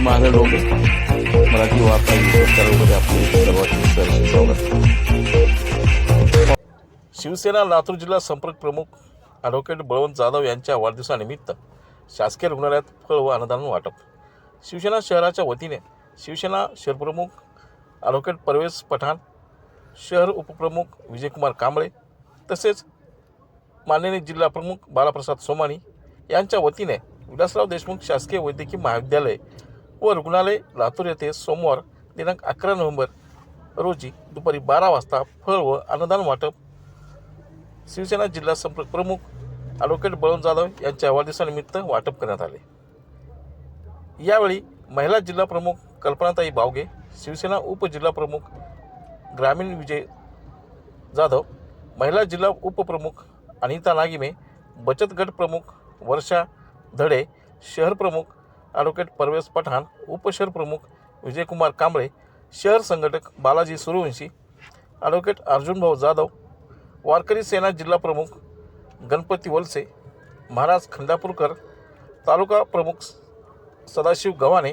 महादेव डोंगे मराठी वार्ता यूट्यूब आपले सर्वांचे स्वागत. शिवसेना लातूर जिल्हा संपर्क प्रमुख ॲडव्होकेट बळवंत जाधव यांच्या वाढदिवसानिमित्त शासकीय रुग्णालयात फळ व अन्नदान वाटप. शिवसेना शहराच्या वतीने शिवसेना शहरप्रमुख ॲडव्होकेट परवेज पठाण शहर उपप्रमुख विजयकुमार कांबळे तसेच माननीय जिल्हा प्रमुख बालाप्रसाद सोमानी यांच्या वतीने विलासराव देशमुख शासकीय वैद्यकीय महाविद्यालय व रुग्णालय लातूर येथे सोमवार दिनांक अकरा नोव्हेंबर रोजी दुपारी बारा वाजता फळ व अन्नदान वाटप. शिवसेना जिल्हा संपर्क प्रमुख ॲडव्होकेट बळवंत जाधव यांच्या वाढदिवसानिमित्त वाटप करण्यात आले. यावेळी महिला जिल्हा प्रमुख कल्पनाताई बावगे शिवसेना उपजिल्हा प्रमुख ग्रामीण विजय जाधव महिला जिल्हा उपप्रमुख अनिता नागिमे बचत गट प्रमुख वर्षा धडे शहर प्रमुख ॲडव्होकेट परवेज पठाण उपशहर प्रमुख विजयकुमार कांबळे शहर संघटक बालाजी सूर्यवंशी ॲडव्होकेट अर्जुनभाऊ जाधव वारकरी सेना जिल्हा प्रमुख गणपती वलसे महाराज खंडापूरकर तालुका प्रमुख सदाशिव गव्हाणे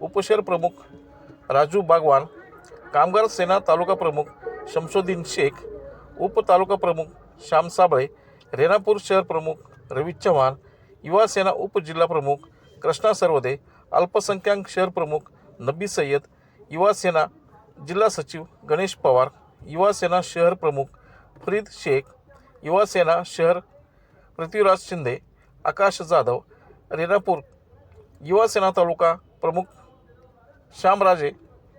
उपशहर प्रमुख राजू बागवान कामगार सेना तालुका प्रमुख शमशुद्दीन शेख उपतालुका प्रमुख श्याम साबळे रेणापूर शहर प्रमुख रवी चव्हाण युवा सेना उपजिल्हा प्रमुख कृष्णा सर्वदे अल्पसंख्याक शहर प्रमुख नबी सय्यद युवा सेना जिल्हा सचिव गणेश पवार युवा सेना शहर प्रमुख फरीद शेख युवा सेना शहर पृथ्वीराज शिंदे आकाश जाधव रेणापूर युवा सेना तालुका प्रमुख श्यामराजे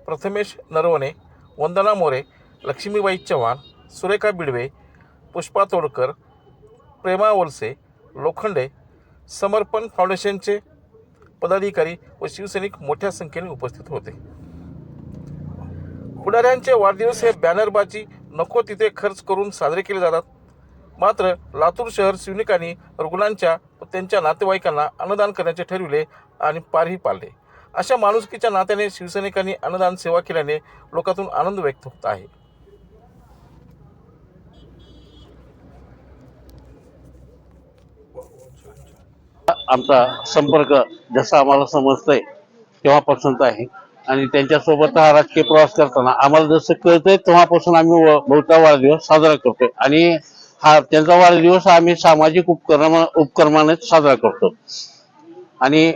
प्रथमेश नरवणे वंदना मोरे लक्ष्मीबाई चव्हाण सुरेखा बिडवे पुष्पा तोडकर प्रेमा वलसे लोखंडे समर्पण फाउंडेशनचे पदाधिकारी व शिवसैनिक मोठ्या संख्येने उपस्थित होते. पुढाऱ्यांचे वाढदिवस हे बॅनरबाजी नको तिथे खर्च करून साजरे केले जातात. मात्र लातूर शहर सैनिकांनी रुग्णांच्या व त्यांच्या नातेवाईकांना अन्नदान करण्याचे ठरविले आणि पारही पाळले अशा माणुसकीच्या नात्याने शिवसैनिकांनी अन्नदान सेवा केल्याने लोकातून आनंद व्यक्त होत आहे. आमचा संपर्क जसा आम्हाला समजतंय तेव्हापासूनच आहे. आणि त्यांच्यासोबत हा राजकीय प्रवास करताना आम्हाला जसं कळतंय तेव्हापासून आम्ही व- बहुता वाढदिवस साजरा करतोय. आणि हा त्यांचा वाढदिवस आम्ही सामाजिक उपक्रम उपक्रमाने साजरा करतो. आणि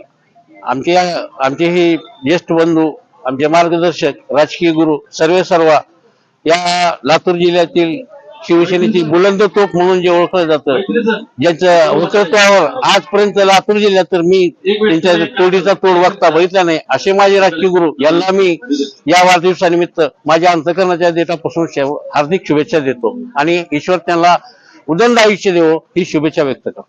आमचे आमचे हे ज्येष्ठ बंधू आमचे मार्गदर्शक राजकीय गुरु सर्वे सर्वा या लातूर जिल्ह्यातील शिवसेनेची बुलंद तोफ म्हणून जे ओळखलं जातं ज्यांच्या वक्तृत्वावर आजपर्यंत लातूर जिल्ह्यात तर मी त्यांच्या तोडीचा तोड वागता बघितला नाही. असे माझे राजकीय गुरु यांना मी या वाढदिवसानिमित्त माझ्या अंतकरणाच्या देठापासून हार्दिक शुभेच्छा देतो. आणि ईश्वर त्यांना उदंड आयुष्य देवो ही शुभेच्छा व्यक्त करतो.